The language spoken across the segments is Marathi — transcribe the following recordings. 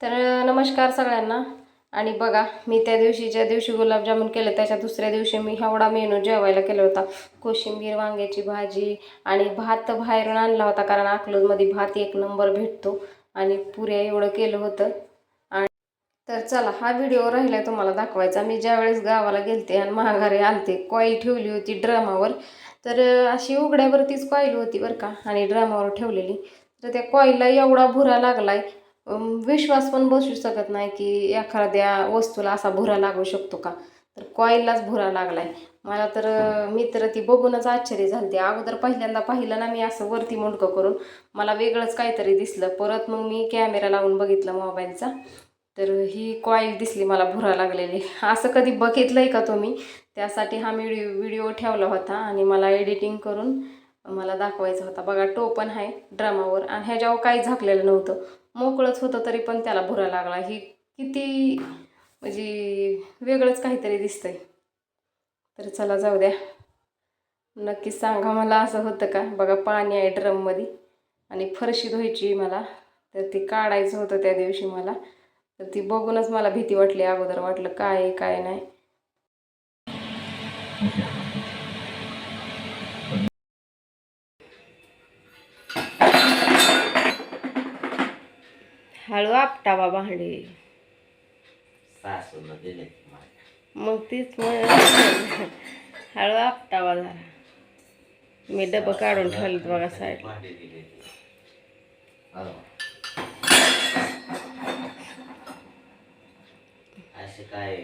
तर नमस्कार सगळ्यांना. आणि बघा मी त्या दिवशी ज्या दिवशी गुलाबजामुन केलं त्याच्या दुसऱ्या दिवशी मी एवढा मेनू जेवायला केला होता. कोशिंबीर वांग्याची भाजी आणि भात बाहेरून आणला होता कारण अकलूजमध्ये भात एक नंबर भेटतो. आणि पुऱ्या एवढं केलं होतं. आणि तर चला हा व्हिडिओ राहिला तुम्हाला दाखवायचा. मी ज्यावेळेस गावाला गेलते आणि महागारी आलते कॉईल ठेवली होती ड्रमावर. तर अशी उघड्यावरतीच कॉईल होती बरं का आणि ड्रमावर ठेवलेली. तर त्या कॉईलला एवढा भुरा लागलाय विश्वास पण बसू शकत नाही की एखाद्या वस्तूला असा भुरा लागू शकतो का? तर कॉईललाच भुरा लागलाय. मला तर मी तर ती बघूनच आश्चर्य झाली. अगोदर पहिल्यांदा पाहिलं ना मी असं वरती मुंडकं करून. मला वेगळंच काहीतरी दिसलं. परत मग मी कॅमेरा लावून बघितलं मोबाईलचा. तर ही कॉईल दिसली मला भुरा लागलेली. असं कधी बघितलंय का तुम्ही? त्यासाठी हा मी व्हिडिओ व्हिडिओ ठेवला होता आणि मला एडिटिंग करून मला दाखवायचा होता. बघा टोपण आहे ड्रामावर आणि ह्याच्यावर काही झाकलेलं नव्हतं. मोकळंच होतं तरी पण त्याला भुरा लागला. ही किती म्हणजे वेगळंच काहीतरी दिसतंय. तर चला जाऊ द्या. नक्कीच सांगा मला असं होतं का? बघा पाणी आहे ड्रममध्ये आणि फरशी धुवायची मला. तर ती काढायचं होतं त्या दिवशी मला. तर ती बघूनच मला भीती वाटली. अगोदर वाटलं काय आहे काय नाही. हळू आपटावा भांडे. सासून दिले मग तीच मग हळू आपटावा जरा. मी डबं काढून ठेवलेत बघा साईड असे काय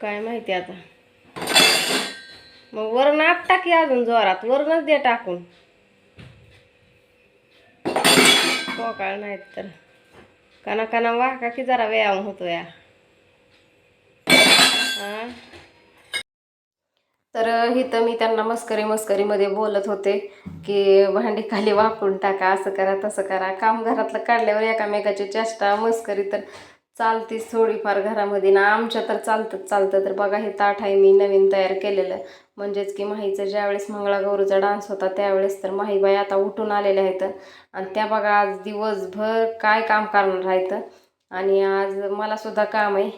काय माहिती आता. मग वरण आप टाकी अजून जोरात वरणच दे टाकून. पोकाळ नाहीत तर. काना काना वाका की जरा व्यायाम होतो या. हा? तर इथं मी त्यांना मस्करी मस्करीमध्ये बोलत होते की भांडी खाली वाकून टाका असं करा तसं करा. काम घरातलं काढल्यावर एकामेकाची चेष्टा मस्करी तर चालतीच थोडीफार घरामध्ये ना आमच्या तर चालतंच चालतं. तर बघा हे ताट आहे मी नवीन तयार केलेलं. म्हणजेच की माहीचं ज्यावेळेस मंगळागौरीचा डान्स होता त्यावेळेस तर माहीबाई आता उठून आलेल्या आहेत. आणि त्या बघा आज दिवसभर काय काम करणार आहेत. आणि आज मलासुद्धा काम आहे.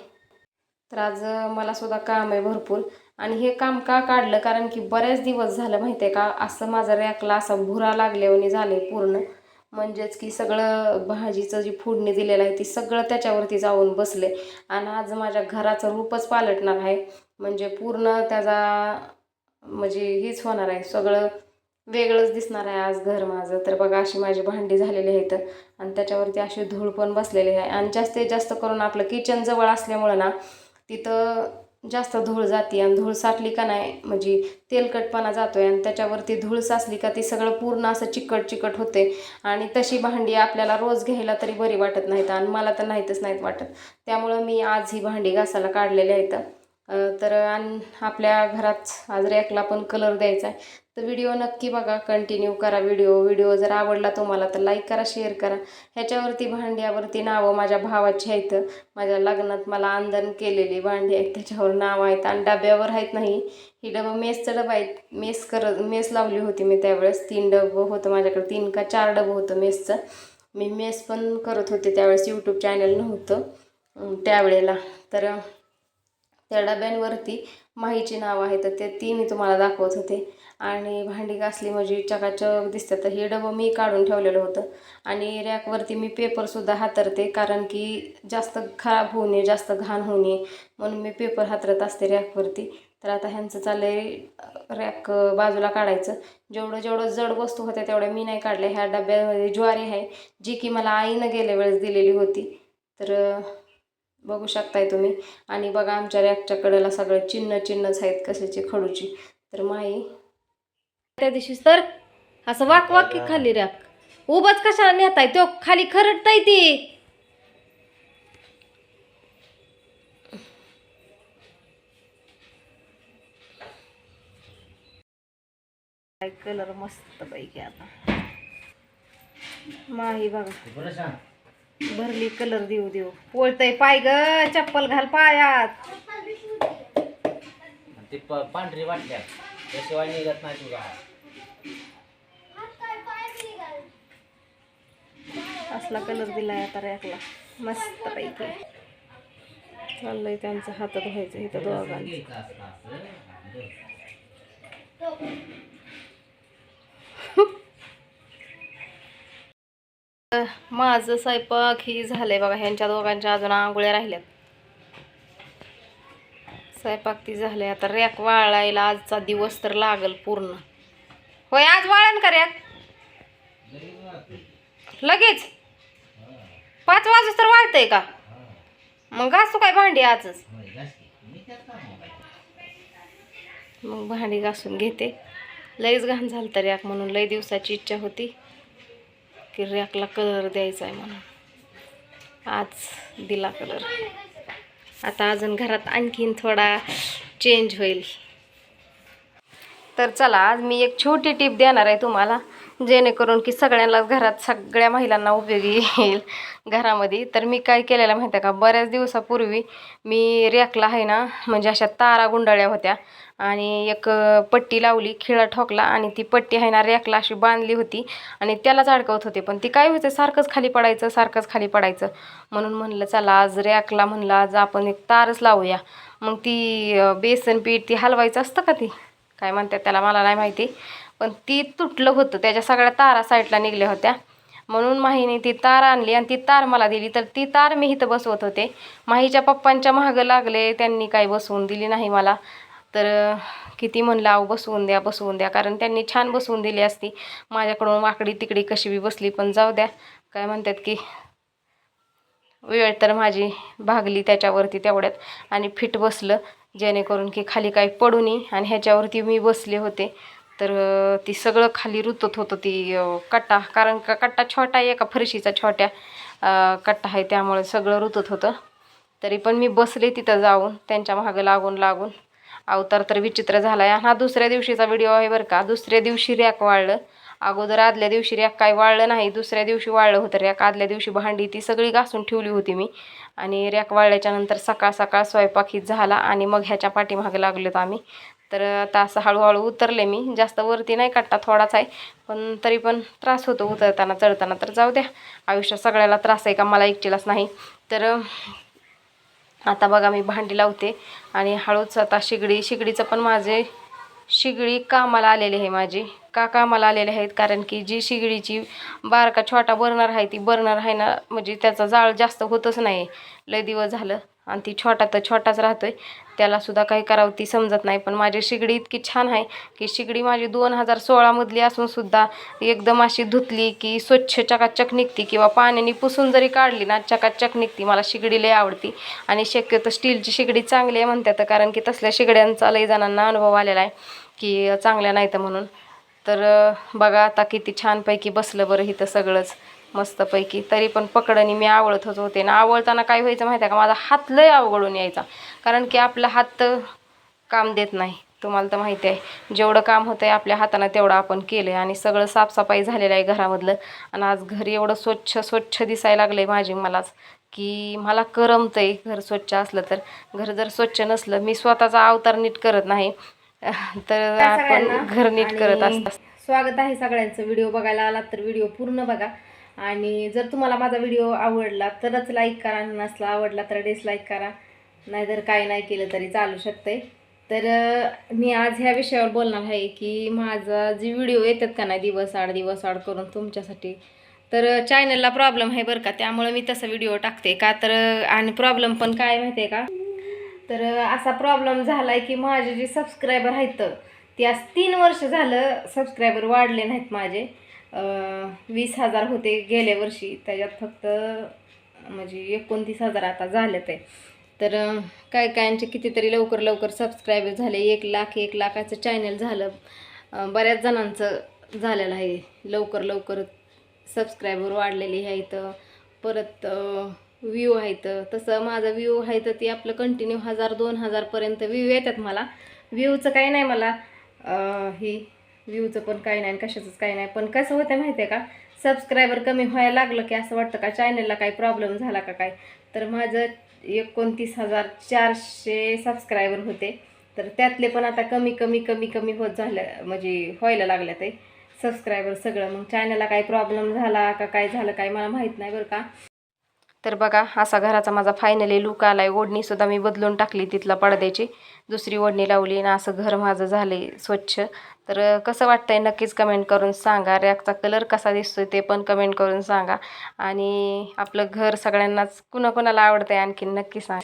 तर आज मला सुद्धा काम आहे भरपूर. आणि हे काम का काढलं? कारण की बऱ्याच दिवस झालं माहिती आहे का? असं माझा रॅकला असा भुरा लागल्यावानी झाले पूर्ण. म्हणजेच की सगळं भाजीचं जी फोडणी दिलेलं आहे ती सगळं त्याच्यावरती जाऊन बसले. आणि आज माझ्या घराचं रूपच पालटणार आहे. म्हणजे पूर्ण त्याचा म्हणजे हीच होणार आहे. सगळं वेगळंच दिसणार आहे आज घर माझं. तर बघा अशी माझी भांडी झालेली आहेत. आणि त्याच्यावरती अशी धूळ पण बसलेली आहे. आणि जास्तीत जास्त करून आपलं किचन जवळ असल्यामुळं ना तिथं जास्त धूळ जाते आणि धूळ साठली का नाही म्हणजे तेलकटपणा जातो आहे आणि त्याच्यावरती धूळ साचली का ती सगळं पूर्ण असं चिकट चिकट होते. आणि तशी भांडी आपल्याला रोज घ्यायला तरी बरी वाटत नाहीत आणि मला तर नाहीतच नाहीत वाटत. त्यामुळं मी आज ही भांडी घासायला काढलेली आहेत. तर आणि आपल्या घरात आज रॅकला पण कलर द्यायचा आहे तर व्हिडिओ नक्की बघा कंटिन्यू करा व्हिडिओ व्हिडिओ जर आवडला तुम्हाला तर लाईक करा शेअर करा. ह्याच्यावरती भांड्यावरती नावं माझ्या भावाची आहेत. माझ्या लग्नात मला आंदण केलेली भांडी आहेत. त्याच्यावर नावं आहेत आणि डब्यावर आहेत नाही ही डबं मेसचं डबं आहेत. मेस करत मेस लावली होती मी त्यावेळेस. तीन डबं होतं माझ्याकडे. तीन का चार डबं होतं मेसचं. मी मेस पण करत होते त्यावेळेस. यूट्यूब चॅनल नव्हतं त्यावेळेला. तर त्या डब्यांवरती माहीची नावं आहेत तर ते ती मी तुम्हाला दाखवत होते. आणि भांडी घासली म्हणजे चकाचक दिसतं तर हे डबं मी काढून ठेवलेलं होतं. आणि रॅकवरती मी पेपरसुद्धा हातरते कारण की जास्त खराब होऊ नये जास्त घाण होऊ नये म्हणून मी पेपर हातरत असते रॅकवरती. तर आता ह्यांचं चाललं आहे रॅक बाजूला काढायचं. जेवढं जेवढं जड वस्तू होत्या तेवढ्या मी नाही काढल्या. ह्या डब्यामध्ये ज्वारी आहे जी की मला आईनं गेल्या वेळेस दिलेली होती. तर बघू शकताय तुम्ही. आणि बघा आमच्या रॅकच्या कडेला सगळं चिन्ह चिन्हच आहेत कशाची? खडूची. तर माई त्या दिवशी तर असं वाक वाक की खाली रॅक उभाच कशाला नेताय तो? खाली खरडताय ती. कलर मस्त पैकी आता. माही बघा. भरली कलर देऊ देऊ. पोळतय पाय ग चप्पल घाल पायात. ते प- पांढरी वाटल्या. त्याशिवाय निघत नाही तुझा असला कलर दिलाय आता रॅकला. मस्त पैकी. चाललंय त्यांचं हातात व्हायचं इथं दोघांचं. माझं स्वयंपाक ही झालंय बघा ह्यांच्या दोघांच्या अजून आंघोळ्या राहिल्यात. स्वयंपाक ती झाले आता रॅक वाळायला आजचा दिवस तर लागल पूर्ण. होय आज वाळण का रॅक? लगेच? पाच वाजता तर वाळतंय का? मग घासू काय भांडी आजच? मग भांडी घासून घेते. लईच घाण झालं तर रॅक म्हणून लई दिवसाची इच्छा होती. की रॅकला कलर द्यायचा आहे म्हणून. आज दिला कलर. आता अजून घरात आणखीन थोडा चेंज होईल. तर चला आज मी एक छोटी टिप देणार आहे तुम्हाला. जेणेकरून की सगळ्यांना घरात सगळ्या महिलांना उपयोगी येईल घरामध्ये. तर मी काय केलेलं माहिती आहे का? बऱ्याच दिवसापूर्वी मी रॅकला आहे ना म्हणजे अशा तारा गुंडाळ्या होत्या आणि एक पट्टी लावली खिळा ठोकला आणि ती पट्टी आहे ना रॅकला अशी बांधली होती आणि त्यालाच अडकवत होते. पण ती काय होते सारखंच खाली पडायचं सारखंच खाली पडायचं. म्हणून म्हणलं चला आज रॅकला म्हणलं आज आपण एक तारच लावूया. मग ती बेसन पीठ ती हलवायचं असतं का ती? काय म्हणतात त्याला? मला नाही माहिती. पण ती तुटलं होतं. त्याच्या सगळ्या तारा साईडला निघल्या होत्या. म्हणून माहीने ती तार आणली आणि ती तार मला दिली. तर ती तार मी इथं बसवत होते. माहीच्या पप्पांच्या महागं लागले. त्यांनी काही बसवून दिली नाही मला. तर किती म्हणलं अहो बसवून द्या बसवून द्या. कारण त्यांनी छान बसवून दिली असती. माझ्याकडून वाकडी तिकडी कशी बी बसली पण जाऊ द्या. काय म्हणतात की वेळ तर माझी भागली त्याच्यावरती तेवढ्यात. आणि फिट बसलं जेणेकरून की खाली काही पडू नये. आणि ह्याच्यावरती मी बसले होते. तर ती सगळं खाली रुतत होतं ती कट्टा. कारण का कट्टा छोटा आहे एका फरशीचा छोट्या कट्टा आहे त्यामुळे सगळं रुतत होतं. तरी पण मी बसले तिथं जाऊन त्यांच्या मागं लागून लागून. अवतार तर विचित्र झाला आहे हा दुसऱ्या दिवशीचा व्हिडिओ आहे बरं का. दुसऱ्या दिवशी रॅक वाळलं. अगोदर आदल्या दिवशी रॅक काय वाळलं नाही. दुसऱ्या दिवशी वाळलं होतं रॅक. आदल्या दिवशी भांडी ती सगळी घासून ठेवली होती मी. आणि रॅक वाळल्याच्यानंतर सकाळ सकाळ स्वयंपाक ही झाला आणि मग ह्याच्या पाठीमागे लागलोत आम्ही. तर आता असं हळूहळू उतरले मी. जास्त वरती नाही काढता थोडाच आहे. पण तरी पण त्रास होतो उतरताना चढताना. तर जाऊ द्या. आयुष्यात सगळ्याला त्रास आहे का? मला एकटीलाच नाही. तर आता बघा मी भांडी लावते. आणि हळूच आता शिगडी शिगडीचं पण माझे शिगडी कामाला आलेली आहे माझी. का कामाला आलेले आहेत? कारण की जी शिगडीची बारका छोटा बर्नर आहे ती बर्नर आहे ना म्हणजे त्याचा जाळ जास्त होतच नाही. लय दिवस झालं. आणि ती छोटा तर छोटाच राहतोय. आहे त्यालासुद्धा काही करावं ती समजत नाही. पण माझी शिगडी इतकी छान आहे की शिगडी माझी दोन हजार सोळामधली असूनसुद्धा एकदम अशी धुतली की स्वच्छ चकाचक निघती किंवा पाण्याने पुसून जरी काढली ना चकाचक निघती. मला शिगडी लय आवडती. आणि शक्यतो स्टीलची शिगडी चांगली आहे म्हणतात. कारण की तसल्या शिगड्यांचा लय जणांना अनुभव आलेला आहे की चांगल्या नाही तर म्हणून. तर बघा आता किती छानपैकी बसलं बरं इथं सगळंच. मस्तपैकी. तरी पण पकडणी मी आवळतच होते. ना आवळताना काय व्हायचं माहिती आहे का? माझा हात लय अवघडून यायचा. कारण की आपला हात काम देत नाही. तुम्हाला तर माहिती आहे. जेवढं काम होतं आहे आपल्या हातानं तेवढं आपण केलं आहे आणि सगळं साफसफाई झालेलं आहे घरामधलं. आणि आज घर एवढं स्वच्छ स्वच्छ दिसायला लागलं आहे माझी मलाच. की मला करमतं आहे घर स्वच्छ असलं तर. घर जर स्वच्छ नसलं मी स्वतःचा अवतार नीट करत नाही. तर आपण घर नीट करत असतात. स्वागत आहे सगळ्यांचं. व्हिडिओ बघायला आलात तर व्हिडिओ पूर्ण बघा. आणि जर तुम्हाला माझा व्हिडिओ आवडला तरच लाईक करा नसला आवडला तर डिसलाईक करा. नाहीतर काय नाही केलं तरी चालू शकते तर मी आज ह्या विषयावर बोलणार आहे की माझा जे व्हिडिओ येतात का नाही दिवस आड दिवस आड करून तुमच्यासाठी तर चॅनलला प्रॉब्लेम आहे बरं का. त्यामुळे मी तसा व्हिडिओ टाकते का? तर आणि प्रॉब्लेम पण काय माहिती आहे का? तर असा प्रॉब्लेम झाला आहे की माझे जे सबस्क्रायबर आहेत ते आज तीन वर्ष झालं सबस्क्रायबर वाढले नाहीत माझे. वीस हजार होते गेल्या वर्षी. त्याच्यात फक्त म्हणजे एकोणतीस हजार आता झाले ते. तर काय कायांचे कितीतरी लवकर लवकर सबस्क्रायबर झाले. एक लाख एक लाखाचं चॅनल झालं. बऱ्याच जणांचं झालेलं आहे. लवकर लवकर सबस्क्रायबर वाढलेली आहेत. परत व्ह्यू आहेत. तसं माझा व्ह्यू आहे तर ती आपलं कंटिन्यू हजार दोन हजारपर्यंत व्ह्यू येतात मला. व्ह्यूचं काही नाही मला. ही व्ह्यूचं पण काही नाही आणि कशाचंच काही नाही. पण कसं होतं माहिती आहे का? सबस्क्रायबर कमी व्हायला लागलं की असं वाटतं का चॅनलला काही प्रॉब्लेम झाला का काय? तर माझं एकोणतीस हजार चारशे सबस्क्रायबर होते. तर त्यातले पण आता कमी कमी कमी कमी होत झाल्या म्हणजे व्हायला लागल्या ते सबस्क्रायबर सगळं. मग चॅनलला काही प्रॉब्लेम झाला का काय झालं काय मला माहीत नाही बरं का. तर बघा असा घराचा माझा फायनली लुक आहे ओढणीसुद्धा मी बदलून टाकली तिथला पडद्याची. दुसरी ओढणी लावली आणि असं घर माझं झाले स्वच्छ. तर कसं वाटतंय नक्कीच कमेंट करून सांगा. रॅकचा कलर कसा दिसतोय ते पण कमेंट करून सांगा. आणि आपलं घर सगळ्यांनाच कुणाकुणाला आवडतंय आणखीन नक्की सांगा.